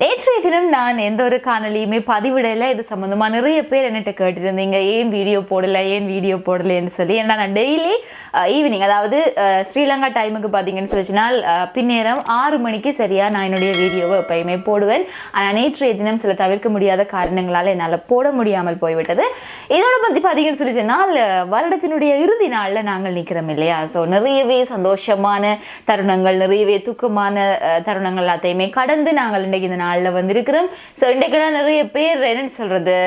நேற்றைய தினம் நான் எந்த ஒரு காணொலியுமே பதிவிடலை. இது சம்மந்தமாக நிறைய பேர் என்கிட்ட கேட்டிருந்தீங்க ஏன் வீடியோ போடலை? ஏன் வீடியோ போடலைன்னு சொல்லி. ஏன்னா நான் டெய்லி ஈவினிங் அதாவது ஸ்ரீலங்கா டைமுக்கு பார்த்தீங்கன்னு சொல்லிச்சுனால் பின்னேரம் ஆறு மணிக்கு சரியாக நான் என்னுடைய வீடியோவை எப்பயுமே போடுவேன். ஆனால் நேற்றைய தினம் சில தவிர்க்க முடியாத காரணங்களால் என்னால் போட முடியாமல் போய்விட்டது. இதோட பற்றி பார்த்தீங்கன்னு சொல்லிச்சுன்னா வருடத்தினுடைய இறுதி நாளில் நாங்கள் நிற்கிறோம் இல்லையா? ஸோ நிறையவே சந்தோஷமான தருணங்கள் நிறையவே துக்கமான தருணங்கள் எல்லாத்தையுமே கடந்து நாங்கள் இன்றைக்கு இந்த நாளில் வந்திருக்கிறோம். ஸோ இன்றைக்கெல்லாம் நிறைய பேர் என்னன்னு சொல்கிறது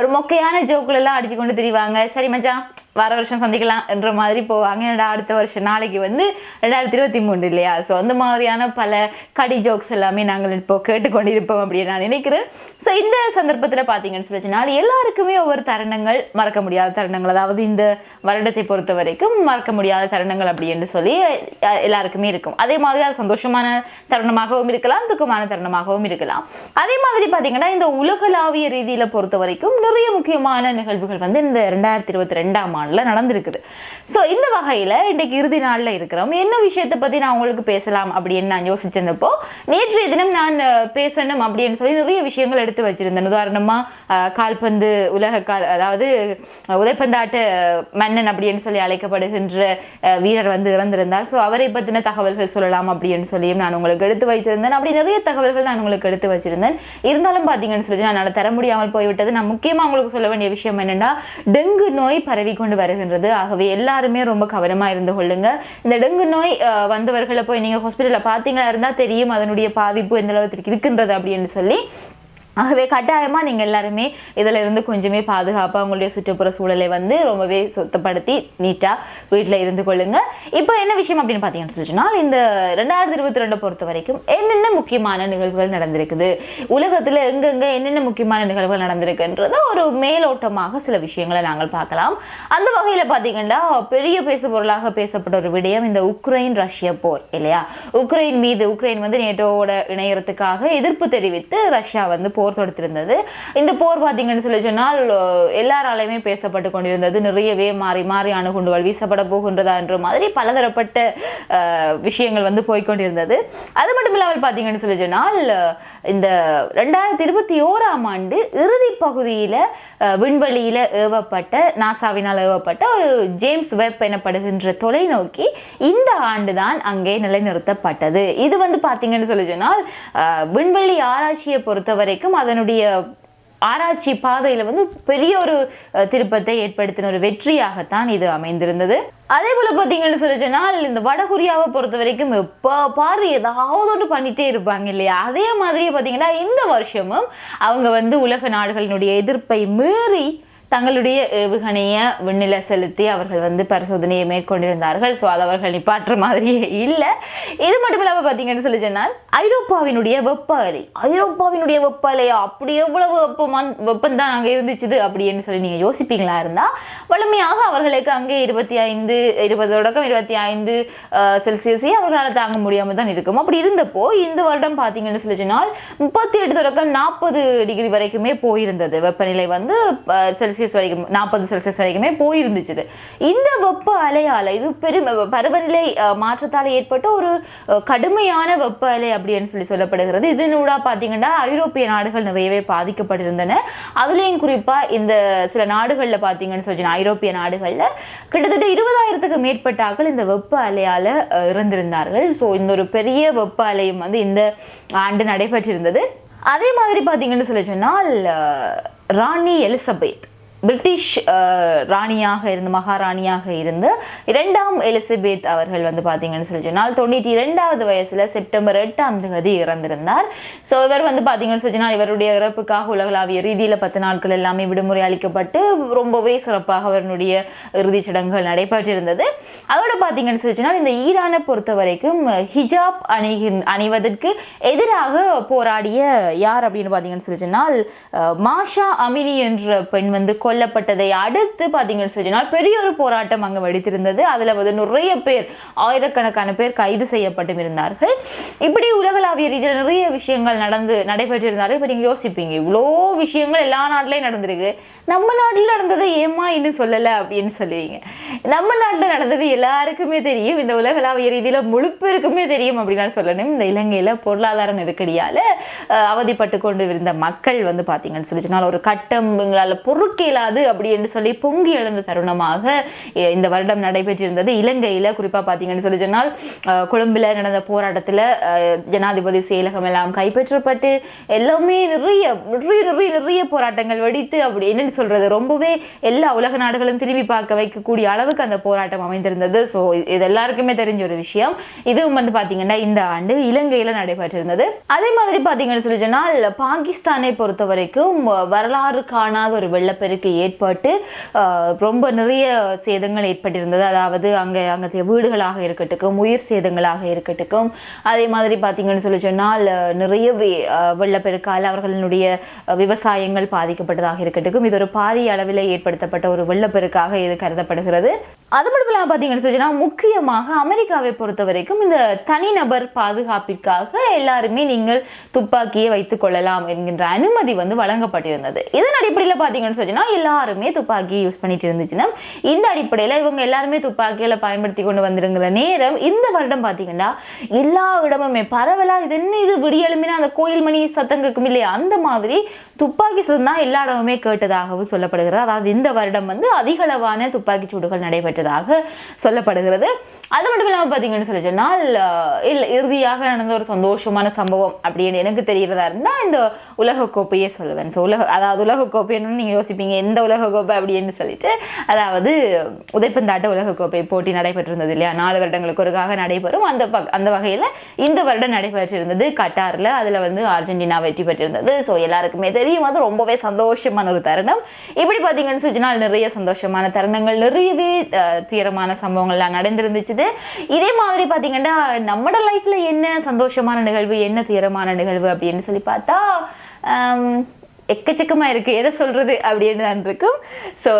ஒரு மொக்கையான ஜோக்குலெல்லாம் அடிச்சு கொண்டு திரிவாங்க. சரி மச்சான். வர வருஷம் சந்திக்கலாம் என்ற மாதிரி போவாங்க. என்னடா அடுத்த வருஷம் நாளைக்கு வந்து ரெண்டாயிரத்தி இருபத்தி மூணு இல்லையா? ஸோ அந்த மாதிரியான பல கடி ஜோக்ஸ் எல்லாமே நாங்கள் இப்போ கேட்டுக்கொண்டிருப்போம் அப்படின்னு நான் நினைக்கிறேன். ஸோ இந்த சந்தர்ப்பத்தில் பார்த்தீங்கன்னு சொல்லி எல்லாருக்குமே ஒவ்வொரு தருணங்கள் மறக்க முடியாத தருணங்கள். அதாவது இந்த வருடத்தை பொறுத்த வரைக்கும் மறக்க முடியாத தருணங்கள் அப்படின்னு சொல்லி எல்லாருக்குமே இருக்கும். அதே மாதிரி அது சந்தோஷமான தருணமாகவும் இருக்கலாம் துக்கமான தருணமாகவும் இருக்கலாம். அதே மாதிரி பார்த்தீங்கன்னா இந்த உலகளாவிய ரீதியில் பொறுத்த வரைக்கும் நிறைய முக்கியமான நிகழ்வுகள் வந்து இந்த ரெண்டாயிரத்தி இருபத்தி ரெண்டாம் ஆண்டில் நடந்திருக்குது. ஸோ இந்த வகையில் இன்றைக்கு இறுதி நாளில் இருக்கிறோம். என்ன விஷயத்தை பற்றி நான் உங்களுக்கு பேசலாம் அப்படின்னு நான் யோசிச்சிருந்தப்போ நேற்றைய தினம் நான் பேசணும் அப்படின்னு சொல்லி நிறைய விஷயங்கள் எடுத்து வச்சுருந்தேன். உதாரணமாக கால்பந்து உலக கால் அதாவது அஹ், உதைப்பந்தாட்ட மன்னன் அப்படின்னு சொல்லி அழைக்கப்படுகின்ற வீரர் வந்து இறந்திருந்தார். ஸோ அவரை பற்றின தகவல்கள் சொல்லலாம் அப்படின்னு சொல்லியும் நான் உங்களுக்கு எடுத்து வைத்திருந்தேன். அப்படி நிறைய தகவல்கள் நான் உங்களுக்கு எடுத்து வச்சிருந்தேன். இருந்தாலும் பார்த்தீங்கன்னு சொல்லி நான் தர முடியாமல் போய்விட்டது. நான் முக்கியமாக உங்களுக்கு சொல்ல வேண்டிய விஷயம் என்னென்னா டெங்கு நோய் பரவி கொண்டு வருகின்றது. ஆகவே எல்லாருமே ரொம்ப கவனமாக இருந்து கொள்ளுங்க. இந்த டெங்கு நோய் வந்தவர்களை போய் நீங்கள் ஹாஸ்பிட்டலில் பார்த்தீங்களா இருந்தால் தெரியும் அதனுடைய பாதிப்பு எந்த அளவுக்கு இருக்கின்றது அப்படின்னு சொல்லி. ஆகவே கட்டாயமாக நீங்கள் எல்லாருமே இதில் இருந்து கொஞ்சமே பாதுகாப்பாக உங்களுடைய சுற்றுப்புற சூழலை வந்து ரொம்பவே சுத்தப்படுத்தி நீட்டாக வீட்டில் இருந்து கொள்ளுங்க. இப்போ என்ன விஷயம் அப்படின்னு பார்த்தீங்கன்னு சொல்லிச்சுன்னா இந்த ரெண்டாயிரத்தி இருபத்தி ரெண்டை பொறுத்த வரைக்கும் என்னென்ன முக்கியமான நிகழ்வுகள் நடந்திருக்குது? உலகத்தில் எங்கெங்கே என்னென்ன முக்கியமான நிகழ்வுகள் நடந்திருக்குன்றத ஒரு மேலோட்டமாக சில விஷயங்களை நாங்கள் பார்க்கலாம். அந்த வகையில் பார்த்தீங்கன்னா பெரிய பேசு பொருளாக பேசப்பட்ட ஒரு விடயம் இந்த உக்ரைன் ரஷ்ய போர் இல்லையா? உக்ரைன் மீது உக்ரைன் வந்து நேட்டோவோட இணையறதுக்காக எதிர்ப்பு தெரிவித்து ரஷ்யா வந்து போர் தொடுத்திருந்தது. இந்த போர் பார்த்தீங்கன்னு சொல்லி சொன்னால் எல்லாராலையுமே பேசப்பட்டு கொண்டிருந்தது. நிறையவே மாறி மாறி அணுகுண்டுகள் வீசப்பட போகின்றதா என்ற மாதிரி பலதரப்பட்ட விஷயங்கள் வந்து போய்க்கொண்டிருந்தது அது மட்டும் இல்லாமல் பார்த்தீங்கன்னு சொல்லி சொன்னால் இந்த ரெண்டாயிரத்தி இருபத்தி ஓராம் ஆண்டு இறுதி பகுதியில் விண்வெளியில் ஏவப்பட்ட நாசாவினால் ஏவப்பட்ட ஒரு ஜேம்ஸ் வெப் எனப்படுகின்ற தொலைநோக்கி இந்த ஆண்டு தான் அங்கே நிலைநிறுத்தப்பட்டது. இது வந்து பார்த்தீங்கன்னு சொல்லி சொன்னால் விண்வெளி ஆராய்ச்சியை பொறுத்த வரைக்கும் அதனுடைய ஆராய்ச்சி பாதையில் வந்து பெரிய ஒரு திருப்பத்தை ஏற்படுத்தின ஒரு வெற்றியாகத்தான் இது அமைந்திருந்தது. அதே போல பார்த்தீங்கன்னு சொல்லி சொன்னால் இந்த வடகொரியாவை பொறுத்த வரைக்கும் எப்போ பாரு ஏதாவது ஒன்று பண்ணிட்டே இருப்பாங்க இல்லையா? அதே மாதிரியே பார்த்தீங்கன்னா இந்த வருஷமும் அவங்க வந்து உலக நாடுகளினுடைய எதிர்ப்பை மீறி தங்களுடைய ஏவுகணையை விண்ணில செலுத்தி அவர்கள் வந்து பரிசோதனையை மேற்கொண்டிருந்தார்கள். ஸோ அது அவர்கள் நிப்பாற்ற மாதிரியே இல்லை. இது மட்டும் இல்லாமல் பார்த்தீங்கன்னு சொல்லி சொன்னால் ஐரோப்பாவினுடைய வெப்ப அலை ஐரோப்பாவினுடைய வெப்ப அலையா அப்படி எவ்வளவு வெப்பமான் வெப்பம் தான் அங்கே இருந்துச்சுது அப்படின்னு சொல்லி நீங்கள் யோசிப்பீங்களா இருந்தால் வலிமையாக அவர்களுக்கு அங்கே இருபத்தி ஐந்து இருபது தொடக்கம் இருபத்தி ஐந்து செல்சியஸை அவர்களால் தாங்க முடியாமல் தான் இருக்கும். அப்படி இருந்தப்போ இந்த வருடம் பார்த்தீங்கன்னு சொல்லி சொன்னால் முப்பத்தி எட்டு தொடக்கம் நாற்பது டிகிரி வரைக்குமே போயிருந்தது. வெப்பநிலை வந்து செல்சியஸ் செல்சியஸ் வரைக்கும் நாற்பது செல்சியஸ் வரைக்குமே போயிருந்துச்சு இந்த வெப்ப அலையால் இது பெரும் பருவநிலை மாற்றத்தால் ஏற்பட்ட ஒரு கடுமையான வெப்ப அலை அப்படின்னு சொல்லி சொல்லப்படுகிறது. இதனூடா பார்த்தீங்கன்னா ஐரோப்பிய நாடுகள் நிறையவே பாதிக்கப்பட்டிருந்தன. அதுலேயும் குறிப்பாக இந்த சில நாடுகளில் பார்த்தீங்கன்னு சொல்லி ஐரோப்பிய நாடுகளில் கிட்டத்தட்ட இருபதாயிரத்துக்கு மேற்பட்டாக்கள் இந்த வெப்ப அலையால் இருந்திருந்தார்கள் இறந்திருந்தார்கள். ஸோ இந்த ஒரு பெரிய வெப்ப அலையும் வந்து இந்த ஆண்டு நடைபெற்றிருந்தது. அதே மாதிரி பார்த்தீங்கன்னு சொல்லி சொன்னால் ராணி எலிசபெத். பிரிட்டிஷ் ராணியாக இருந்து மகாராணியாக இருந்து இரண்டாம் எலிசபெத் அவர்கள் வந்து பார்த்தீங்கன்னு சொல்லி சொன்னால் தொண்ணூற்றி இரண்டாவது வயசில் செப்டம்பர் எட்டாம் தேதி இறந்திருந்தார். ஸோ இவர் வந்து பார்த்தீங்கன்னு சொல்லி சொன்னால் இவருடைய இறப்புக்காக உலகளாவிய ரீதியில் பத்து நாட்கள் எல்லாமே விடுமுறை அளிக்கப்பட்டு ரொம்பவே சிறப்பாக அவருடைய இறுதிச் சடங்குகள் நடைபெற்றிருந்தது. அதோட பார்த்தீங்கன்னு சொல்லி சொன்னால் இந்த ஈரானை பொறுத்த வரைக்கும் ஹிஜாப் அணிகின் அணிவதற்கு எதிராக போராடிய யார் அப்படின்னு பார்த்தீங்கன்னு சொல்லி சொன்னால் மாஷா அமினி என்ற பெண் வந்து கொல்லப்பட்டதை அடுத்து பார்த்தீங்கன்னு சொன்னால் பெரிய ஒரு போராட்டம் அங்கே வெடித்திருந்தது. அதில் வந்து நிறைய பேர் ஆயிரக்கணக்கான பேர் கைது செய்யப்பட்டும் இருந்தார்கள். இப்படி உலகளாவிய ரீதியில் நிறைய விஷயங்கள் நடந்து நடைபெற்றிருந்தாலும் இப்போ நீங்கள் யோசிப்பீங்க இவ்வளோ விஷயங்கள் எல்லா நாட்டிலையும் நடந்திருக்கு. நம்ம நாட்டில் நடந்ததை ஏமா இன்னும் சொல்லலை அப்படின்னு சொல்லுவீங்க. நம்ம நாட்டில் நடந்தது எல்லாருக்குமே தெரியும். இந்த உலகளாவிய ரீதியில் முழுப்பேருக்குமே தெரியும் அப்படின்னு நான் சொல்லணும். இந்த இலங்கையில் பொருளாதார நெருக்கடியால் அவதிப்பட்டு கொண்டு இருந்த மக்கள் வந்து பார்த்தீங்கன்னு சொல்லி சொன்னால் ஒரு கட்டம் எங்களால் பொறுக்க இயலாது அப்படின்னு சொல்லி பொங்கி எழுந்த தருணமாக இந்த வருடம் நடைபெற்றிருந்தது. இலங்கையில் குறிப்பாக பார்த்தீங்கன்னு சொல்லி சொன்னால் கொழும்பில் நடந்த போராட்டத்தில் ஜனாதிபதி செயலகம் எல்லாம் கைப்பற்றப்பட்டு எல்லாமே நிறைய நிறைய நிறைய நிறைய போராட்டங்கள் வெடித்து அப்படி என்னன்னு சொல்றது ரொம்பவே எல்லா உலக நாடுகளும் திரும்பி பார்க்க வைக்கக்கூடிய அளவுக்கு அந்த போராட்டம் அமைந்திருந்தது. ஸோ இது எல்லாருக்குமே தெரிஞ்ச ஒரு விஷயம். இதுவும் வந்து பார்த்தீங்கன்னா இந்த ஆண்டு இலங்கையில் நடைபெற்றிருந்தது. அதே மாதிரி பார்த்தீங்கன்னு சொல்லி சொன்னால் பாகிஸ்தானை பொறுத்த வரைக்கும் வரலாறு காணாத ஒரு வெள்ளப்பெருக்கு ஏற்பட்டு ரொம்ப நிறைய சேதங்கள் ஏற்பட்டிருந்தது. அதாவது அங்கே அங்கே வீடுகளாக இருக்கட்டும் உயிர் சேதங்களாக இருக்கட்டும். அதே மாதிரி பார்த்தீங்கன்னு சொல்லி சொன்னால் நிறைய வெள்ளப்பெருக்கால் அவர்களுடைய விவசாயங்கள் பாதிக்கப்பட்டதாக இருக்கட்டும். இது ஒரு பாரிய அளவில் ஏற்படுத்தப்பட்ட ஒரு வெள்ளப்பெருக்காக இது கருதப்படுகிறது. அது மட்டும் இல்லாமல் பார்த்தீங்கன்னு சொல்லி சொன்னால் முக்கியமாக அமெரிக்காவை பொறுத்த வரைக்கும் இந்த தனிநபர் பாதுகாப்பிற்காக எல்லாருமே நீங்கள் துப்பாக்கியை வைத்துக் கொள்ளலாம் என்கின்ற அனுமதி வந்து வழங்கப்பட்டிருந்தது. இதன் அடிப்படையில் பார்த்தீங்கன்னு சொன்னா எல்லாருமே துப்பாக்கி யூஸ் பண்ணிட்டு இருந்துச்சுன்னா இந்த அடிப்படையில் இவங்க எல்லாருமே துப்பாக்கியில் பயன்படுத்தி கொண்டு வந்துருங்கிற நேரம் இந்த வருடம் பார்த்தீங்கன்னா எல்லா இடமுமே பரவலாக இது என்ன இது விடியலுமே அந்த கோயில் மணி சத்தம் கேட்கும் இல்லையா? அந்த மாதிரி துப்பாக்கி சத்தம் தான் எல்லா இடமுமே கேட்டதாகவும் சொல்லப்படுகிறது. அதாவது இந்த வருடம் வந்து அதிகளவான துப்பாக்கி சூடுகள் நடைபெற்றதாக சொல்லப்படுகிறது. அது மட்டும் இல்லாமல் பார்த்தீங்கன்னு சொல்லி சொன்னால் இல்லை இல்ல இறுதியாக நடந்த ஒரு சந்தோஷமான சம்பவம் அப்படின்னு எனக்கு தெரிகிறதா இருந்தால் இந்த உலகக்கோப்பையே சொல்லுவேன். ஸோ உலக அதாவது உலகக்கோப்பைன்னு நீங்கள் யோசிப்பீங்க இந்த உலகக்கோப்பை அப்படின்னு சொல்லிட்டு அதாவது உதைப்பந்தாட்ட உலகக்கோப்பை போட்டி நடைபெற்றிருந்தது இல்லையா? நாலு வருடங்களுக்கு ஒருக்காக நடைபெறும். அந்த பக் அந்த வகையில் இந்த வருடம் நடைபெற்றிருந்தது கட்டாரில். அதில் வந்து அர்ஜென்டினா வெற்றி பெற்றிருந்தது. ஸோ எல்லாருக்குமே தெரியும். அது ரொம்பவே சந்தோஷமான ஒரு தருணம். இப்படி பார்த்தீங்கன்னு சொன்னால் நிறைய சந்தோஷமான தருணங்கள் நிறையவே துயரமான சம்பவங்கள்லாம் நடந்திருந்துச்சு இதே மாதிரி பார்த்தீங்கன்னா நம்மட லைஃப்பில் என்ன சந்தோஷமான நிகழ்வு என்ன துயரமான நிகழ்வு அப்படின்னு சொல்லி பார்த்தா எக்கச்சக்கமாக இருக்குது எதை சொல்கிறது அப்படின்னு தான் இருக்கும். ஸோ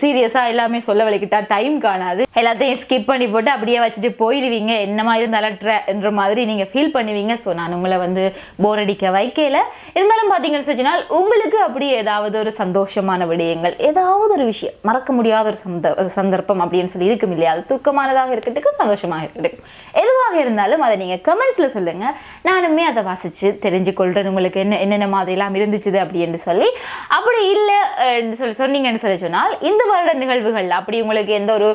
சீரியஸாக எல்லாமே சொல்ல வலிக்கிட்டா டைம் காணாது. எல்லாத்தையும் ஸ்கிப் பண்ணி போட்டு அப்படியே வச்சுட்டு போயிடுவீங்க. என்ன மாதிரி இருந்தாலும் என்ற மாதிரி நீங்கள் ஃபீல் பண்ணுவீங்க. ஸோ நான் உங்களை வந்து போர் அடிக்க வைக்கல. இருந்தாலும் பார்த்தீங்கன்னு சொன்னால் உங்களுக்கு அப்படி ஏதாவது ஒரு சந்தோஷமான விடயங்கள் ஏதாவது ஒரு விஷயம் மறக்க முடியாத ஒரு சந்த ஒரு சந்தர்ப்பம் அப்படின்னு சொல்லி இருக்கும் இல்லையா? அது துக்கமானதாக இருக்கட்டும் சந்தோஷமாக இருக்கட்டும். எதுவாக இருந்தாலும் அதை நீங்கள் கமெண்ட்ஸில் சொல்லுங்கள் நானுமே அதை வாசித்து தெரிஞ்சு கொள்கிறேன் உங்களுக்கு என்ன என்னென்ன மாதிரிலாம் இருந்துச்சுது அப்படின்னு சொல்லி அப்படி இல்லை சொல்லி சொன்னீங்கன்னு சொல்லி சொன்னால் இந்த வருட நிகழ்வுகள் அப்படி உங்களுக்கு எந்த ஒரு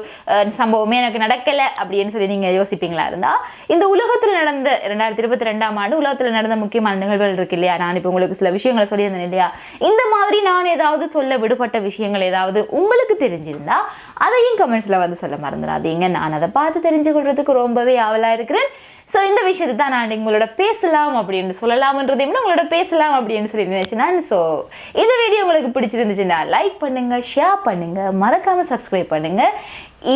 சம்பவமே எனக்கு நடக்கலை அப்படின்னு சொல்லி நீங்கள் யோசிப்பீங்களா இருந்தால் இந்த உலகத்தில் நடந்த ரெண்டாயிரத்தி இருபத்தி ரெண்டாம் ஆண்டு உலகத்தில் நடந்த முக்கியமான நிகழ்வுகள் இருக்கு இல்லையா? நான் இப்போ உங்களுக்கு சில விஷயங்களை சொல்லியிருந்தேன் இல்லையா? இந்த மாதிரி நான் ஏதாவது சொல்ல விடுபட்ட விஷயங்கள் ஏதாவது உங்களுக்கு தெரிஞ்சிருந்தா அதையும் கமெண்ட்ஸில் வந்து சொல்ல மறந்துடாதீங்க. நான் அதை பார்த்து தெரிஞ்சு கொள்றதுக்கு ரொம்பவே ஆவலாக இருக்கிறேன். ஸோ இந்த விஷயத்தை தான் நான் உங்களோட பேசலாம் அப்படின்னு சொல்லலாம்ன்றதையும் உங்களோட பேசலாம் அப்படின்னு சொல்லி நினைச்சேன் ஸோ இந்த வீடியோ உங்களுக்கு பிடிச்சிருந்துச்சுன்னா லைக் பண்ணுங்க ஷேர் பண்ணுங்க மறக்காம சப்ஸ்கிரைப் பண்ணுங்க.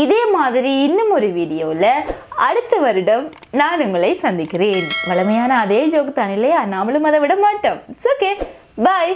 இதே மாதிரி இன்னும் ஒரு வீடியோவில் அடுத்த வருடம் நான் உங்களை சந்திக்கிறேன். வளமையான அதே ஜோக் தான் இல்லையா? நாமளும் அதை விட மாட்டோம். It's okay bye